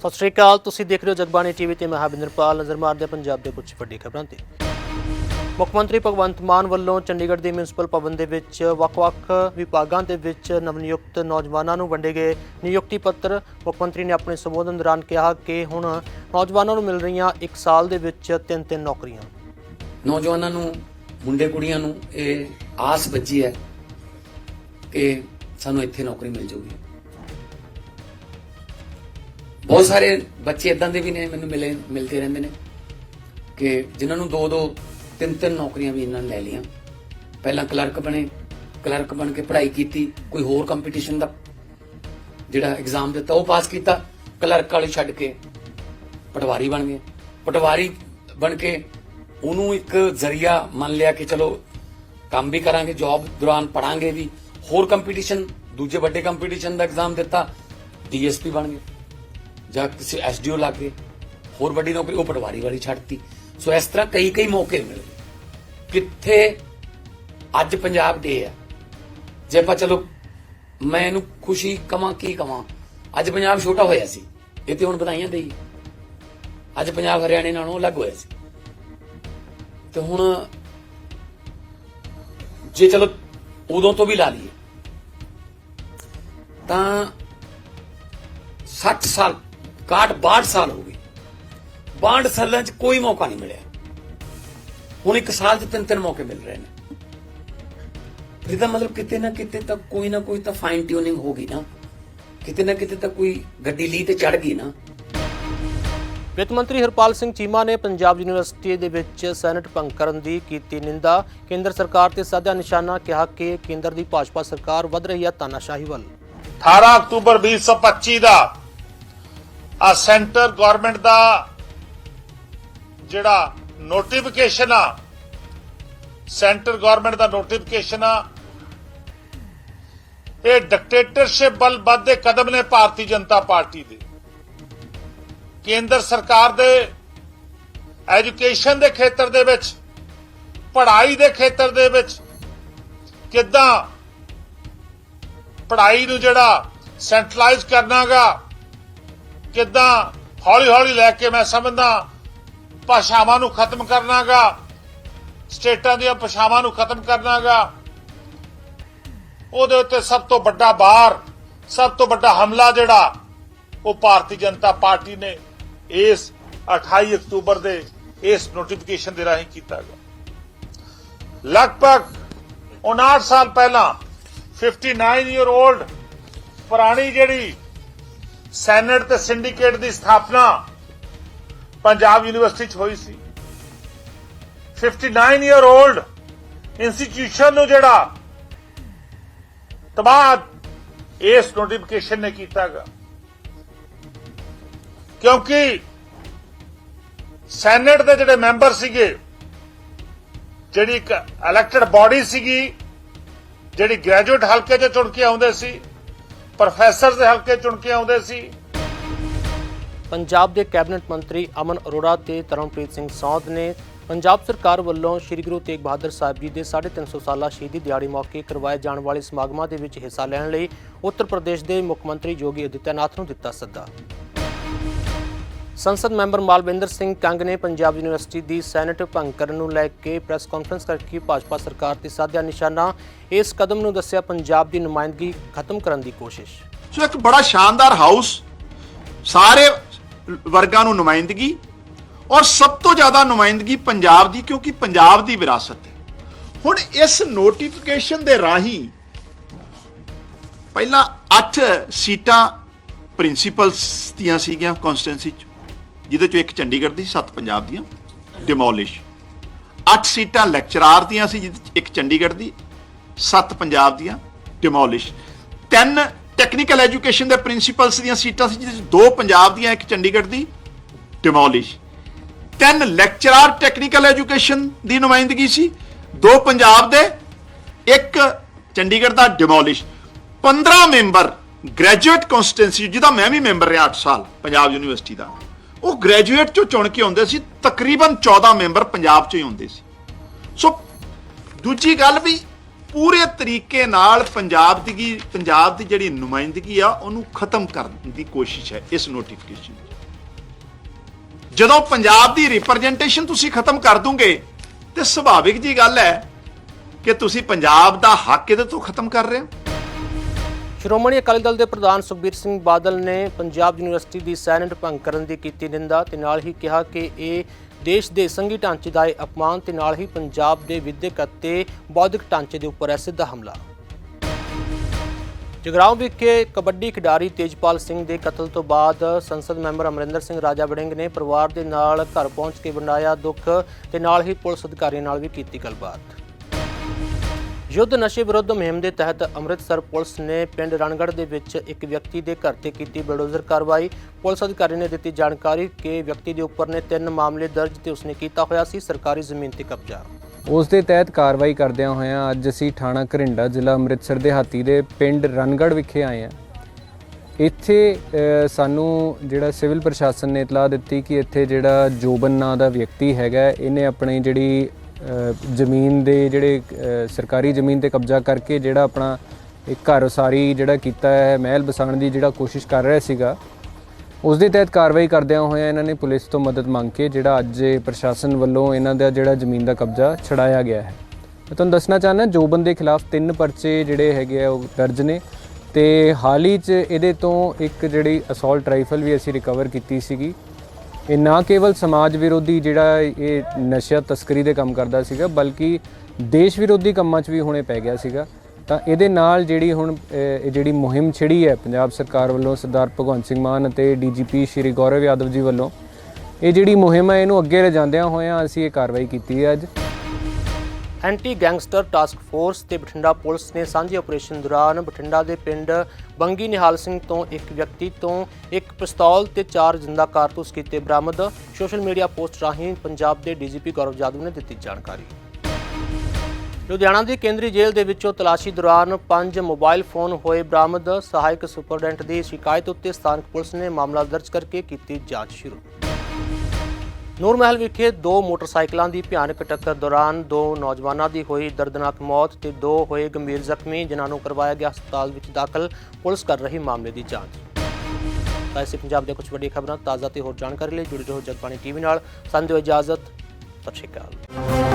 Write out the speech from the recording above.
ਸਤਿ ਸ਼੍ਰੀ ਅਕਾਲ, ਤੁਸੀਂ ਦੇਖ ਰਹੇ ਹੋ ਜਗਬਾਣੀ ਟੀਵੀ ਤੇ ਮੈਂ ਹਰਵਿੰਦਰਪਾਲ ਨਜ਼ਰ ਮਾਰਦੇ ਹਾਂ ਪੰਜਾਬ ਦੇ ਕੁਝ ਵੱਡੀ ਖਬਰਾਂ ਤੇ। ਮੁੱਖ ਮੰਤਰੀ ਭਗਵੰਤ ਮਾਨ ਵੱਲੋਂ ਚੰਡੀਗੜ੍ਹ ਦੇ ਮਿਊਨਿਸਪਲ ਭਵਨ ਦੇ ਵਿੱਚ ਵੱਖ-ਵੱਖ ਵਿਭਾਗਾਂ ਦੇ ਵਿੱਚ ਨਵਨਿਯੁਕਤ ਨੌਜਵਾਨਾਂ ਨੂੰ ਵੰਡੇ ਗਏ ਨਿਯੁਕਤੀ ਪੱਤਰ। ਮੁੱਖ ਮੰਤਰੀ ਨੇ ਆਪਣੇ ਸੰਬੋਧਨ ਦੌਰਾਨ ਕਿਹਾ ਕਿ ਹੁਣ ਨੌਜਵਾਨਾਂ ਨੂੰ ਮਿਲ ਰਹੀਆਂ 1 ਸਾਲ ਦੇ ਵਿੱਚ ਤਿੰਨ ਤਿੰਨ ਨੌਕਰੀਆਂ। ਨੌਜਵਾਨਾਂ ਨੂੰ, ਮੁੰਡੇ ਕੁੜੀਆਂ ਨੂੰ ਇਹ ਆਸ ਬੱਜੀ ਹੈ ਕਿ ਸਾਨੂੰ ਇੱਥੇ ਨੌਕਰੀ ਮਿਲ ਜਾਊਗੀ। ਬਹੁਤ ਸਾਰੇ ਬੱਚੇ ਇਦਾਂ ਦੇ ਵੀ ਨੇ, ਮੈਨੂੰ ਮਿਲੇ, ਮਿਲਦੇ ਰਹਿੰਦੇ ਨੇ ਕਿ ਜਿਨ੍ਹਾਂ ਨੂੰ ਦੋ ਦੋ ਤਿੰਨ ਤਿੰਨ ਨੌਕਰੀਆਂ ਵੀ ਇਹਨਾਂ ਨੇ ਲੈ ਲਈਆਂ। ਪਹਿਲਾਂ ਕਲਰਕ ਬਣੇ, ਕਲਰਕ ਬਣ ਕੇ ਪੜ੍ਹਾਈ ਕੀਤੀ, ਕੋਈ ਹੋਰ ਕੰਪੀਟੀਸ਼ਨ ਦਾ ਜਿਹੜਾ ਐਗਜ਼ਾਮ ਦਿੱਤਾ, ਉਹ ਪਾਸ ਕੀਤਾ, ਕਲਰਕ ਵਾਲੀ ਛੱਡ ਕੇ ਪਟਵਾਰੀ ਬਣ ਗਏ। ਪਟਵਾਰੀ ਬਣ ਕੇ ਉਹਨੂੰ ਇੱਕ ਜ਼ਰੀਆ ਮੰਨ ਲਿਆ ਕਿ ਚਲੋ ਕੰਮ ਵੀ ਕਰਾਂਗੇ ਜੌਬ ਦੌਰਾਨ ਪੜਾਂਗੇ ਵੀ, ਹੋਰ ਕੰਪੀਟੀਸ਼ਨ ਦੂਜੇ ਵੱਡੇ ਕੰਪੀਟੀਸ਼ਨ ਦਾ ਐਗਜ਼ਾਮ ਦਿੱਤਾ ਡੀਐਸਪੀ ਬਣ ਗਏ। ਜਾਂ ਕਿਸੇ ਐਸਡੀਓ ਲੱਗ ਗਏ ਹੋਰ ਵੱਡੀ ਨੌਕਰੀ, ਉਹ ਪਟਵਾਰੀ ਵਾਲੀ ਛੱਡਤੀ। ਸੋ ਇਸ ਤਰ੍ਹਾਂ ਕਈ ਕਈ ਮੌਕੇ ਮਿਲ। ਕਿੱਥੇ ਅੱਜ ਪੰਜਾਬ ਡੇ ਆ। ਜੇ ਆਪਾਂ ਚਲੋ, ਮੈਂ ਇਹਨੂੰ ਖੁਸ਼ੀ ਕਵਾਂ, ਕੀ ਕਵਾਂ? ਅੱਜ ਪੰਜਾਬ ਛੋਟਾ ਹੋਇਆ ਸੀ। ਇਹ ਤੇ ਹੁਣ ਵਧਾਈਆਂ ਦੇਈ। ਅੱਜ ਪੰਜਾਬ ਹਰਿਆਣੇ ਨਾਲੋਂ ਅਲੱਗ ਹੋਇਆ ਸੀ। ਤੇ ਹੁਣ ਜੇ ਚਲੋ ਉਦੋਂ ਤੋਂ ਵੀ ਲਾ ਲਈਏ, ਤਾਂ 60 ਸਾਲ 61 62 ਸਾਲ ਹੋ ਗਏ। 62 ਸਾਲਾਂ 'ਚ ਕੋਈ ਮੌਕਾ ਨਹੀਂ ਮਿਲਿਆ। ਹੁਣ ਇੱਕ ਸਾਲ 'ਚ ਤਿੰਨ ਤਿੰਨ ਮੌਕੇ ਮਿਲ ਰਹੇ ਨੇ। ਇਹਦਾ ਮਤਲਬ ਕਿਤੇ ਨਾ ਕਿਤੇ ਤਾਂ ਕੋਈ ਨਾ ਕੋਈ ਤਾਂ ਫਾਈਨ ਟਿਊਨਿੰਗ ਹੋ ਗਈ ਨਾ। ਕਿਤੇ ਨਾ ਕਿਤੇ ਤਾਂ ਕੋਈ ਗੱਡੀ ਲੀ ਤੇ ਚੜ ਗਈ ਨਾ। ਵਿੱਤ ਮੰਤਰੀ ਹਰਪਾਲ ਸਿੰਘ ਚੀਮਾ ਨੇ ਪੰਜਾਬ ਯੂਨੀਵਰਸਿਟੀ ਦੇ ਵਿੱਚ ਸੈਨੇਟ ਭੰਗ ਕਰਨ ਦੀ ਕੀਤੀ ਨਿੰਦਾ। ਕੇਂਦਰ ਸਰਕਾਰ ਤੇ ਸਾਧਿਆ ਨਿਸ਼ਾਨਾ ਕਿਹਾ ਕਿ ਕੇਂਦਰ ਦੀ ਭਾਜਪਾ ਸਰਕਾਰ ਵੱਧ ਰਹੀ ਹੈ ਤਾਨਾਸ਼ਾਹੀ ਵੱਲ। 18 ਅਕਤੂਬਰ 2025 ਦਾ ਆ ਸੈਂਟਰ ਗਵਰਨਮੈਂਟ ਦਾ ਜਿਹੜਾ ਨੋਟੀਫਿਕੇਸ਼ਨ ਆ, ਸੈਂਟਰ ਗਵਰਨਮੈਂਟ ਦਾ ਨੋਟੀਫਿਕੇਸ਼ਨ ਆ, ਇਹ ਡਿਕਟੇਟਰਸ਼ਿਪ ਵੱਲ ਵੱਧਦੇ ਕਦਮ ਨੇ ਭਾਰਤੀ ਜਨਤਾ ਪਾਰਟੀ ਦੇ। ਕੇਂਦਰ ਸਰਕਾਰ ਦੇ ਐਜੂਕੇਸ਼ਨ ਦੇ ਖੇਤਰ ਦੇ ਵਿੱਚ, ਪੜ੍ਹਾਈ ਦੇ ਖੇਤਰ ਦੇ ਵਿੱਚ ਕਿੱਦਾਂ ਪੜ੍ਹਾਈ ਨੂੰ ਜਿਹੜਾ ਸੈਂਟਰਲਾਈਜ਼ ਕਰਨਾਗਾ ਕਿੱਦਾਂ ਹੌਲੀ ਹੌਲੀ ਲੈ ਕੇ ਮੈਂ ਸਮਝਦਾ, ਭਾਸ਼ਾਵਾਂ ਨੂੰ ਖਤਮ ਕਰਨਾਗਾ, ਸਟੇਟਾਂ ਦੀਆਂ ਭਾਸ਼ਾਵਾਂ ਨੂੰ ਖਤਮ ਕਰਨਾਗਾ। ਉਹਦੇ ਉੱਤੇ ਸਭ ਤੋਂ ਵੱਡਾ ਬਾਰ, ਸਭ ਤੋਂ ਵੱਡਾ ਹਮਲਾ ਜਿਹੜਾ, ਉਹ ਭਾਰਤੀ ਜਨਤਾ ਪਾਰਟੀ ਨੇ ਇਸ 28 ਅਕਤੂਬਰ ਦੇ ਇਸ ਨੋਟੀਫਿਕੇਸ਼ਨ ਦੇ ਰਾਹੀਂ ਕੀਤਾ ਗਿਆ ਲਗਭਗ 59 ਸਾਲ ਪਹਿਲਾਂ 59 ਈਅਰ 올ਡ ਪੁਰਾਣੀ ਜਿਹੜੀ ਸੈਨੇਟ ਤੇ ਸਿੰਡੀਕੇਟ ਦੀ ਸਥਾਪਨਾ ਪੰਜਾਬ ਯੂਨੀਵਰਸਿਟੀ 'ਚ ਹੋਈ ਸੀ। 59 ਈਅਰ 올ਡ ਇੰਸਟੀਟਿਊਸ਼ਨ ਨੂੰ ਜਿਹੜਾ ਤਬਾਹ ਇਸ ਨੋਟੀਫਿਕੇਸ਼ਨ ਨੇ ਕੀਤਾਗਾ ਕਿਉਂਕਿ ਸੈਨੇਟ ਦੇ ਜਿਹੜੇ ਮੈਂਬਰ ਸੀਗੇ, ਜਿਹੜੀ ਇੱਕ ਇਲੈਕਟਡ ਬਾਡੀ ਸੀਗੀ, ਜਿਹੜੀ ਗ੍ਰੈਜੂਏਟ ਹਲਕੇ 'ਚ ਚੁਣ ਕੇ ਆਉਂਦੇ ਸੀ ਪ੍ਰੋਫੈਸਰ ਦੇ ਹਲਕੇ ਚੁਣ ਕੇ ਆਉਂਦੇ ਸੀ। ਪੰਜਾਬ ਦੇ ਕੈਬਨਿਟ ਮੰਤਰੀ ਅਮਨ ਅਰੋੜਾ ਤੇ ਤਰਨਪ੍ਰੀਤ ਸਿੰਘ ਸੌਂਦ ਨੇ ਪੰਜਾਬ ਸਰਕਾਰ ਵੱਲੋਂ ਸ੍ਰੀ ਗੁਰੂ ਤੇਗ ਬਹਾਦਰ ਸਾਹਿਬ ਜੀ ਦੇ 350 ਸਾਲਾ ਸ਼ਹੀਦੀ ਦਿਹਾੜੀ ਮੌਕੇ ਕਰਵਾਏ ਜਾਣ ਵਾਲੇ ਸਮਾਗਮਾਂ ਦੇ ਵਿੱਚ ਹਿੱਸਾ ਲੈਣ ਲਈ ਉੱਤਰ ਪ੍ਰਦੇਸ਼ ਦੇ ਮੁੱਖ ਮੰਤਰੀ ਯੋਗੀ ਆਦਿੱਤਿਆਨਾਥ ਨੂੰ ਦਿੱਤਾ ਸੱਦਾ। ਸੰਸਦ ਮੈਂਬਰ ਮਾਲਵਿੰਦਰ ਸਿੰਘ ਕੰਗ ਨੇ ਪੰਜਾਬ ਯੂਨੀਵਰਸਿਟੀ ਦੀ ਸੈਨੇਟ ਭੰਗ ਕਰਨ ਨੂੰ ਲੈ ਕੇ ਪ੍ਰੈਸ ਕਾਨਫਰੰਸ ਕਰਕੇ ਭਾਜਪਾ ਸਰਕਾਰ ਤੇ ਸਾਧਿਆ ਨਿਸ਼ਾਨਾ। ਇਸ ਕਦਮ ਨੂੰ ਦੱਸਿਆ ਪੰਜਾਬ ਦੀ ਨੁਮਾਇੰਦਗੀ ਖਤਮ ਕਰਨ ਦੀ ਕੋਸ਼ਿਸ਼। ਸੋ ਇੱਕ ਬੜਾ ਸ਼ਾਨਦਾਰ ਹਾਊਸ, ਸਾਰੇ ਵਰਗਾਂ ਨੂੰ ਨੁਮਾਇੰਦਗੀ ਔਰ ਸਭ ਤੋਂ ਜ਼ਿਆਦਾ ਨੁਮਾਇੰਦਗੀ ਪੰਜਾਬ ਦੀ ਕਿਉਂਕਿ ਪੰਜਾਬ ਦੀ ਵਿਰਾਸਤ ਹੈ। ਹੁਣ ਇਸ ਨੋਟੀਫਿਕੇਸ਼ਨ ਦੇ ਰਾਹੀਂ ਪਹਿਲਾਂ 8 ਸੀਟਾਂ ਪ੍ਰਿੰਸੀਪਲਸ ਦੀਆਂ ਸੀਗੀਆਂ ਕਨਸਟੀਟੈਂਸੀ ਚ। ਜਿਹਦੇ ਚੋਂ ਇੱਕ ਚੰਡੀਗੜ੍ਹ ਦੀ, ਸੱਤ ਪੰਜਾਬ ਦੀਆਂ ਡਿਮੋਲਿਸ਼ 8 ਸੀਟਾਂ ਲੈਕਚਰਾਰ ਦੀਆਂ ਸੀ, ਜਿਹਦੇ ਚ ਇੱਕ ਚੰਡੀਗੜ੍ਹ ਦੀ, ਸੱਤ ਪੰਜਾਬ ਦੀਆਂ ਡਿਮੋਲਿਸ਼ ਤਿੰਨ ਟੈਕਨੀਕਲ ਐਜੂਕੇਸ਼ਨ ਦੇ ਪ੍ਰਿੰਸੀਪਲਸ ਦੀਆਂ ਸੀਟਾਂ ਸੀ, ਜਿਹਦੇ ਚ ਦੋ ਪੰਜਾਬ ਦੀਆਂ, ਇੱਕ ਚੰਡੀਗੜ੍ਹ ਦੀ ਡਿਮੋਲਿਸ਼ ਤਿੰਨ ਲੈਕਚਰਾਰ ਟੈਕਨੀਕਲ ਐਜੂਕੇਸ਼ਨ ਦੀ ਨੁਮਾਇੰਦਗੀ ਸੀ, ਦੋ ਪੰਜਾਬ ਦੇ, ਇੱਕ ਚੰਡੀਗੜ੍ਹ ਦਾ ਡਿਮੋਲਿਸ਼ 15 ਮੈਂਬਰ ਗ੍ਰੈਜੂਏਟ ਕਨਸਟੀਟੈਂਸੀ ਜਿਹਦਾ ਮੈਂ ਵੀ ਮੈਂਬਰ ਰਿਹਾ 8 ਸਾਲ, ਪੰਜਾਬ ਯੂਨੀਵਰਸਿਟੀ ਦਾ। ਉਹ ਗ੍ਰੈਜੂਏਟ ਚੋਂ ਚੁਣ ਕੇ ਆਉਂਦੇ ਸੀ, ਤਕਰੀਬਨ 14 ਮੈਂਬਰ ਪੰਜਾਬ ਚੋਂ ਹੀ ਆਉਂਦੇ ਸੀ। ਸੋ ਦੂਜੀ ਗੱਲ ਵੀ ਪੂਰੇ ਤਰੀਕੇ ਨਾਲ ਪੰਜਾਬ ਦੀ ਪੰਜਾਬ ਦੀ ਜਿਹੜੀ ਨੁਮਾਇੰਦਗੀ ਆ, ਉਹਨੂੰ ਖਤਮ ਕਰਨ ਦੀ ਕੋਸ਼ਿਸ਼ ਹੈ, ਇਸ ਨੋਟੀਫਿਕੇਸ਼ਨ ਜਦੋਂ ਪੰਜਾਬ ਦੀ ਰਿਪਰੈਜ਼ੈਂਟੇਸ਼ਨ ਤੁਸੀਂ ਖਤਮ ਕਰ ਦੋਗੇ, ਤੇ ਸੁਭਾਵਿਕ ਜੀ ਗੱਲ ਹੈ ਕਿ ਤੁਸੀਂ ਪੰਜਾਬ ਦਾ ਹੱਕ ਇਹਦੇ ਤੋਂ ਖਤਮ ਕਰ ਰਹੇ ਹੋ? ਸ਼੍ਰੋਮਣੀ ਅਕਾਲੀ ਦਲ ਦੇ ਪ੍ਰਧਾਨ ਸੁਖਬੀਰ ਸਿੰਘ ਬਾਦਲ ਨੇ ਪੰਜਾਬ ਯੂਨੀਵਰਸਿਟੀ ਦੀ ਸੈਨੇਟ ਭੰਗ ਕਰਨ ਦੀ ਕੀਤੀ ਨਿੰਦਾ ਤੇ ਨਾਲ ਹੀ ਕਿਹਾ ਕਿ ਇਹ ਦੇਸ਼ ਦੇ ਸੰਘੀ ਢਾਂਚੇ ਦਾ ਇਹ ਅਪਮਾਨ ਤੇ ਨਾਲ ਹੀ ਪੰਜਾਬ ਦੇ ਵਿਦਿਅਕ ਅਤੇ ਬੌਧਿਕ ਢਾਂਚੇ ਦੇ ਉੱਪਰ ਹੈ ਸਿੱਧਾ ਹਮਲਾ। ਜਗਰਾਉਂ ਵਿਖੇ ਕਬੱਡੀ ਖਿਡਾਰੀ ਤੇਜਪਾਲ ਸਿੰਘ ਦੇ ਕਤਲ ਤੋਂ ਬਾਅਦ ਸੰਸਦ ਮੈਂਬਰ ਅਮਰਿੰਦਰ ਸਿੰਘ ਰਾਜਾ ਵੜਿੰਗ ਨੇ ਪਰਿਵਾਰ ਦੇ ਨਾਲ ਘਰ ਪਹੁੰਚ ਕੇ ਬਣਾਇਆ ਦੁੱਖ ਤੇ ਨਾਲ ਹੀ ਪੁਲਿਸ ਅਧਿਕਾਰੀਆਂ ਨਾਲ ਵੀ ਕੀਤੀ ਗੱਲਬਾਤ। ਯੁੱਧ ਨਸ਼ੇ ਵਿਰੁੱਧ ਮੁਹਿੰਮ ਦੇ ਤਹਿਤ ਅੰਮ੍ਰਿਤਸਰ ਪੁਲਿਸ ਨੇ ਪਿੰਡ ਰਣਗੜ੍ਹ ਦੇ ਵਿੱਚ ਇੱਕ ਵਿਅਕਤੀ ਦੇ ਘਰ ਤੇ ਕੀਤੀ ਬਲਡੋਜ਼ਰ ਕਾਰਵਾਈ। ਪੁਲਿਸ ਅਧਿਕਾਰੀ ਨੇ ਦਿੱਤੀ ਜਾਣਕਾਰੀ ਕਿ ਵਿਅਕਤੀ ਦੇ ਉੱਪਰ ਨੇ ਤਿੰਨ ਮਾਮਲੇ ਦਰਜ ਤੇ ਉਸਨੇ ਕੀਤਾ ਹੋਇਆ ਸੀ ਸਰਕਾਰੀ ਜ਼ਮੀਨ ਤੇ ਕਬਜ਼ਾ। ਉਸ ਦੇ ਤਹਿਤ ਕਾਰਵਾਈ ਕਰਦਿਆਂ ਹੋਇਆਂ ਅੱਜ ਅਸੀਂ ਥਾਣਾ ਘਰਿੰਡਾ ਜ਼ਿਲ੍ਹਾ ਅੰਮ੍ਰਿਤਸਰ ਦੇ ਹਾਤੀ ਦੇ ਪਿੰਡ ਰਣਗੜ੍ਹ ਵਿਖੇ ਆਏ ਹਾਂ। ਇੱਥੇ ਸਾਨੂੰ ਜਿਹੜਾ ਸਿਵਲ ਪ੍ਰਸ਼ਾਸਨ ਨੇ ਇਤਲਾਹ ਦਿੱਤੀ ਕਿ ਇੱਥੇ ਜਿਹੜਾ ਜੋਬਨ ਨਾਂ ਦਾ ਵਿਅਕਤੀ ਹੈਗਾ, ਇਹਨੇ ਆਪਣੀ ਜਿਹੜੀ ਜ਼ਮੀਨ ਦੇ ਜਿਹੜੇ ਸਰਕਾਰੀ ਜ਼ਮੀਨ ਤੇ ਕਬਜ਼ਾ ਕਰਕੇ ਜਿਹੜਾ ਆਪਣਾ ਇੱਕ ਘਰ ਉਸਾਰੀ ਜਿਹੜਾ ਕੀਤਾ ਹੈ, ਮਹਿਲ ਬਸਾਉਣ ਦੀ ਜਿਹੜਾ ਕੋਸ਼ਿਸ਼ ਕਰ ਰਿਹਾ ਸੀਗਾ, ਉਸ ਦੇ ਤਹਿਤ ਕਾਰਵਾਈ ਕਰਦਿਆਂ ਹੋਇਆਂ ਇਹਨਾਂ ਨੇ ਪੁਲਿਸ ਤੋਂ ਮਦਦ ਮੰਗ ਕੇ ਜਿਹੜਾ ਅੱਜ ਪ੍ਰਸ਼ਾਸਨ ਵੱਲੋਂ ਇਹਨਾਂ ਦਾ ਜਿਹੜਾ ਜ਼ਮੀਨ ਦਾ ਕਬਜ਼ਾ ਛਡਾਇਆ ਗਿਆ ਹੈ। ਮੈਂ ਤੁਹਾਨੂੰ ਦੱਸਣਾ ਚਾਹੁੰਦਾ, ਜੋ ਬੰਦੇ ਖਿਲਾਫ ਤਿੰਨ ਪਰਚੇ ਜਿਹੜੇ ਹੈਗੇ ਆ ਉਹ ਦਰਜ ਨੇ ਤੇ ਹਾਲ ਹੀ 'ਚ ਇਹਦੇ ਤੋਂ ਇੱਕ ਜਿਹੜੀ ਅਸੌਲਟ ਰਾਈਫਲ ਵੀ ਅਸੀਂ ਰਿਕਵਰ ਕੀਤੀ ਸੀਗੀ ਇਹ ਨਾ ਕੇਵਲ ਸਮਾਜ ਵਿਰੋਧੀ ਜਿਹੜਾ ਇਹ ਨਸ਼ਾ ਤਸਕਰੀ ਦੇ ਕੰਮ ਕਰਦਾ ਸੀਗਾ, ਬਲਕਿ ਦੇਸ਼ ਵਿਰੋਧੀ ਕੰਮਾਂ 'ਚ ਵੀ ਹੁਣੇ ਪੈ ਗਿਆ ਸੀਗਾ। ਤਾਂ ਇਹਦੇ ਨਾਲ ਜਿਹੜੀ ਹੁਣ ਇਹ ਜਿਹੜੀ ਮੁਹਿੰਮ ਛਿੜੀ ਹੈ ਪੰਜਾਬ ਸਰਕਾਰ ਵੱਲੋਂ ਸਰਦਾਰ ਭਗਵੰਤ ਸਿੰਘ ਮਾਨ ਅਤੇ ਡੀਜੀਪੀ ਸ਼੍ਰੀ ਗੌਰਵ ਯਾਦਵ ਜੀ ਵੱਲੋਂ, ਇਹ ਜਿਹੜੀ ਮੁਹਿੰਮ ਹੈ ਇਹਨੂੰ ਅੱਗੇ ਲਿਜਾਂਦਿਆਂ ਹੋਇਆਂ ਅਸੀਂ ਇਹ ਕਾਰਵਾਈ ਕੀਤੀ ਹੈ ਅੱਜ। ਐਂਟੀ ਗੈਂਗਸਟਰ ਟਾਸਕ ਫੋਰਸ ਤੇ ਬਠਿੰਡਾ ਪੁਲਿਸ ਨੇ ਸਾਂਝੇ ਆਪਰੇਸ਼ਨ ਦੌਰਾਨ ਬਠਿੰਡਾ ਦੇ ਪਿੰਡ ਬੰਗੀ ਨਿਹਾਲ ਸਿੰਘ ਤੋਂ ਇੱਕ ਵਿਅਕਤੀ ਤੋਂ ਇੱਕ ਪਿਸਤੌਲ ਤੇ ਚਾਰ ਜਿੰਦਾ ਕਾਰਤੂਸ ਕੀਤੇ ਬਰਾਮਦ। ਸੋਸ਼ਲ ਮੀਡੀਆ ਪੋਸਟ ਰਾਹੀਂ ਪੰਜਾਬ ਦੇ ਡੀਜੀਪੀ ਗੌਰਵ ਜਾਦਵ ਨੇ ਦਿੱਤੀ ਜਾਣਕਾਰੀ। ਲੁਧਿਆਣਾ ਦੀ ਕੇਂਦਰੀ ਜੇਲ੍ਹ ਦੇ ਵਿੱਚੋਂ ਤਲਾਸ਼ੀ ਦੌਰਾਨ ਪੰਜ ਮੋਬਾਈਲ ਫੋਨ ਹੋਏ ਬਰਾਮਦ। ਸਹਾਇਕ ਸੁਪਰਡੈਂਟ ਦੀ ਸ਼ਿਕਾਇਤ ਉੱਤੇ ਸਥਾਨਕ ਪੁਲਿਸ ਨੇ ਮਾਮਲਾ ਦਰਜ ਕਰਕੇ ਕੀਤੀ ਜਾਂਚ ਸ਼ੁਰੂ। ਨੂਰ ਮਹਿਲ ਵਿਖੇ ਦੋ ਮੋਟਰਸਾਈਕਲਾਂ ਦੀ ਭਿਆਨਕ ਟੱਕਰ ਦੌਰਾਨ ਦੋ ਨੌਜਵਾਨਾਂ ਦੀ ਹੋਈ ਦਰਦਨਾਕ ਮੌਤ ਤੇ ਦੋ ਹੋਏ ਗੰਭੀਰ ਜ਼ਖਮੀ, ਜਿਨ੍ਹਾਂ ਨੂੰ ਕਰਵਾਇਆ ਗਿਆ ਹਸਪਤਾਲ ਵਿੱਚ ਦਾਖਲ। ਪੁਲਿਸ ਕਰ ਰਹੀ ਮਾਮਲੇ ਦੀ ਜਾਂਚ। ਤਾਂ ਇਸੇ ਪੰਜਾਬ ਦੀਆਂ ਕੁਝ ਵੱਡੀਆਂ ਖਬਰਾਂ, ਤਾਜ਼ਾ ਤੇ ਹੋਰ ਜਾਣਕਾਰੀ ਲਈ ਜੁੜੇ ਰਹੋ ਜਗਬਾਣੀ ਟੀਵੀ ਨਾਲ। ਸਾਨੂੰ ਦਿਓ ਇਜਾਜ਼ਤ, ਸਤਿ ਸ਼੍ਰੀ ਅਕਾਲ।